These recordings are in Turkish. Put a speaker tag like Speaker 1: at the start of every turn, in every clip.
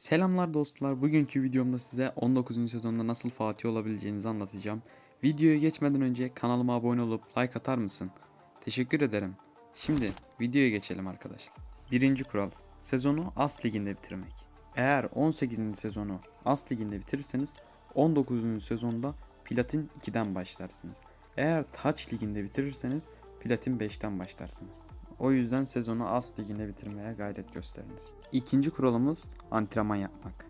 Speaker 1: Selamlar dostlar. Bugünkü videomda size 19. sezonda nasıl Fatih olabileceğinizi anlatacağım. Videoya geçmeden önce kanalıma abone olup like atar mısın? Teşekkür ederim. Şimdi videoya geçelim arkadaşlar. Birinci kural. Sezonu As Ligi'nde bitirmek. Eğer 18. sezonu As Ligi'nde bitirirseniz 19. sezonda Platin 2'den başlarsınız. Eğer Touch Ligi'nde bitirirseniz Platin 5'ten başlarsınız. O yüzden sezonu As Ligi'nde bitirmeye gayret gösteriniz. İkinci kuralımız antrenman yapmak.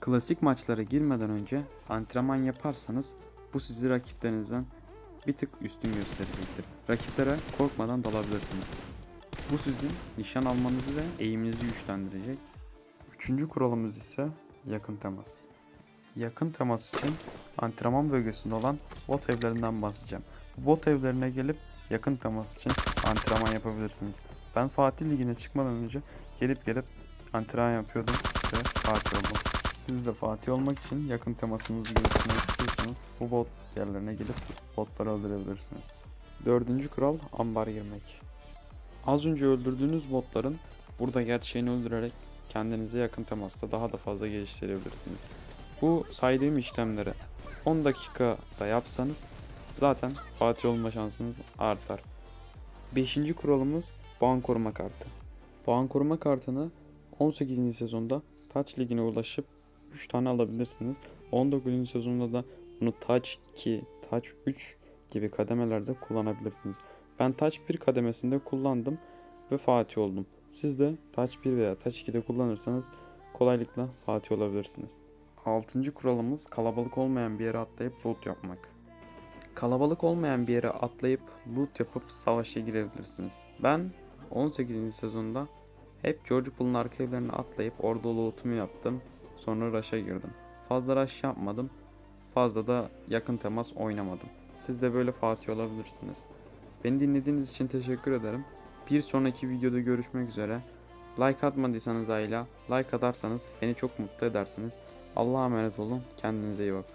Speaker 1: Klasik maçlara girmeden önce antrenman yaparsanız bu sizi rakiplerinizden bir tık üstün gösterecektir. Rakiplere korkmadan dalabilirsiniz. Bu sizin nişan almanızı ve eğiminizi güçlendirecek. Üçüncü kuralımız ise yakın temas. Yakın temas için antrenman bölgesinde olan bot evlerinden bahsedeceğim. Bot evlerine gelip yakın temas için antrenman yapabilirsiniz. Ben Fatih Ligi'ne çıkmadan önce gelip gelip antrenman yapıyordum ve Fatih oldum. Siz de Fatih olmak için yakın temasınızı geliştirmek istiyorsanız bu bot yerlerine gelip botları öldürebilirsiniz. Dördüncü kural ambar girmek. Az önce öldürdüğünüz botların burada gerçeğini öldürerek kendinize yakın temasta daha da fazla geliştirebilirsiniz. Bu saydığım işlemleri 10 dakikada yapsanız zaten Fatih olma şansınız artar. Beşinci kuralımız puan koruma kartı. Puan koruma kartını 18. sezonda Touch Ligi'ne ulaşıp 3 tane alabilirsiniz. 19. sezonda da bunu Touch 2, Touch 3 gibi kademelerde kullanabilirsiniz. Ben Touch 1 kademesinde kullandım ve Fatih oldum. Siz de Touch 1 veya Touch 2'de kullanırsanız kolaylıkla Fatih olabilirsiniz. Altıncı kuralımız kalabalık olmayan bir yere atlayıp loot yapmak. Kalabalık olmayan bir yere atlayıp loot yapıp savaşa girebilirsiniz. Ben 18. sezonda hep George arka evlerine atlayıp orada loot'umu yaptım. Sonra rush'a girdim. Fazla rush yapmadım. Fazla da yakın temas oynamadım. Siz de böyle Fatih olabilirsiniz. Beni dinlediğiniz için teşekkür ederim. Bir sonraki videoda görüşmek üzere. Like atmadıysanız hala like atarsanız beni çok mutlu edersiniz. Allah'a emanet olun. Kendinize iyi bakın.